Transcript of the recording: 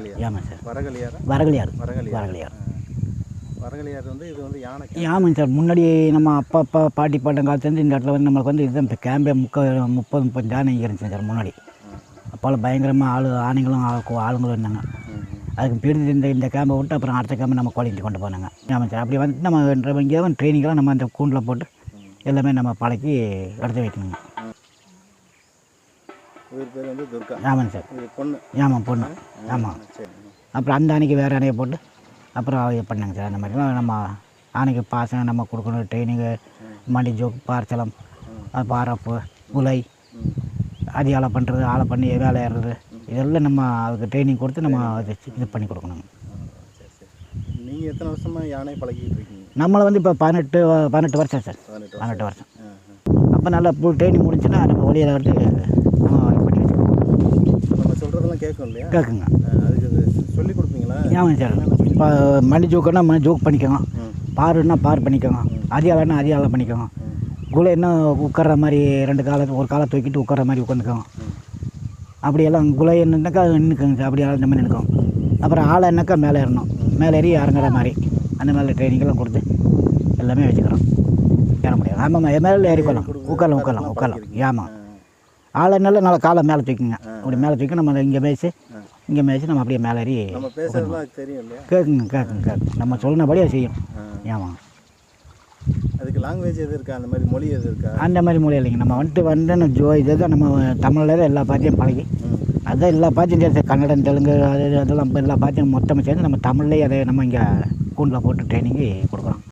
வரகலியார் ஆமாம் சார். வரகலியாரா வரகலியார் வரகலியார் வரகலியார் வரகலியார் வந்து இது வந்து யானை ஆமாங்க சார். முன்னாடி நம்ம அப்பா அப்பா பாட்டி பாட்டம் காலத்துலேருந்து இந்த இடத்துல வந்து நம்மளுக்கு வந்து இதுதான். இப்போ கேம்பே முக்க முப்பது முப்பது யானை இருந்துச்சு சார் முன்னாடி. அப்போல்லாம் பயங்கரமாக ஆளு ஆணைங்களும் ஆ- ஆளுங்களும் இருந்தாங்க. அதுக்கு பிரிந்து இந்த இந்த கேம்பை விட்டு அப்புறம் அடுத்த கேம்பை நம்ம குழந்தைக்கு கொண்டு போனாங்க. ஆமாம் சார். அப்படி வந்து நம்ம இங்கே வந்து ட்ரைனிங்லாம் நம்ம அந்த கூண்டில் போட்டு எல்லாமே நம்ம பழக்கி எடுத்து வைக்கணுங்க. இவர் பேர் வந்து துர்கா. ஆமாங்க சார். பொண்ணு. ஆமாம் பொண்ணு. ஆமாம். சரி. அப்புறம் அந்த அன்னைக்கு வேறு அணையை போட்டு அப்புறம் இது பண்ணாங்க சார் அந்த மாதிரிலாம் நம்ம ஆணைக்கு பாசம் நம்ம கொடுக்கணும் ட்ரைனிங்கு மண்டி ஜோக் பார்ச்சலம் பாரப்பு உலை அது ஆளை பண்ணுறது ஆளை பண்ணி வேலை ஏறுறது இதெல்லாம் நம்ம அதுக்கு ட்ரைனிங் கொடுத்து நம்ம அது இது பண்ணி கொடுக்கணும். நீங்கள் எத்தனை வருஷமாக யானை பழகிட்டு இருக்கீங்க? நம்மளை வந்து இப்போ பதினெட்டு பதினெட்டு வருஷம் சார். பதினெட்டு வருஷம். அப்போ நல்லா ட்ரைனிங் முடிஞ்சுன்னா நம்ம வெளியில் வந்து நம்ம நம்ம சொல்கிறதெல்லாம் கேட்கும் இல்லையா? கேட்குங்க அதுக்கு சொல்லி கொடுப்பீங்களா? ஏன் சார் இப்போ மண்டி ஜோக்குன்னா மணி ஜோக் பண்ணிக்கோங்க பாருன்னா பார் பண்ணிக்கோங்க அதிகாலைன்னா அதிகாலை பண்ணிக்கோங்க குலை என்ன உட்கார்ற மாதிரி ரெண்டு காலை ஒரு காலை தூக்கிட்டு உட்கார்ற மாதிரி உட்காந்துக்கோங்க அப்படியெல்லாம் குலை என்னன்னாக்கா நின்றுக்கோங்க சார் அப்படியே அந்த மாதிரி நிற்கும் அப்புறம் ஆளை என்னக்கா மேலே ஏறணும்? மேலே ஏறி இறங்குற மாதிரி. அந்த மாதிரி ட்ரைனிங்கெல்லாம் கொடுத்து எல்லாமே வச்சுக்கிறோம். ஏற முடியாது. ஆமாம் மேலே ஏறிக்கலாம் உட்காரலாம் உட்காரலாம் உட்காரலாம். ஆமாம். ஆளை நல்லா நல்லா காலை மேலே தூக்குங்க. அப்படி மேலே தூக்கி நம்ம இங்கே மேய்ச்சி இங்கே மேய்ச்சி நம்ம அப்படியே மேலே ஏறி நம்ம பேசுறதுலாம் அதுக்கு தெரியும் இல்லையா? கேட்குங்க கேட்குங்க கேட்குங்க நம்ம சொன்னபடியே செய்யும். ஆமாம் அதுக்கு லாங்குவேஜ் எது இருக்கா? அந்த மாதிரி மொழி எது இருக்கா? அந்த மாதிரி மொழி இல்லைங்க. நம்ம வந்துட்டு வந்து ஜோ இதை தான் நம்ம தமிழில் தான் எல்லா பாத்தியும் பழகி. அதான் எல்லா பாத்தியும் சேர்த்து கன்னடம் தெலுங்கு அது அதெல்லாம் எல்லா பாத்தியும் மொத்தமாக சேர்ந்து நம்ம தமிழ்லேயே அதை நம்ம இங்கே கூண்டில் போட்டு ட்ரைனிங்கு கொடுக்குறோம்.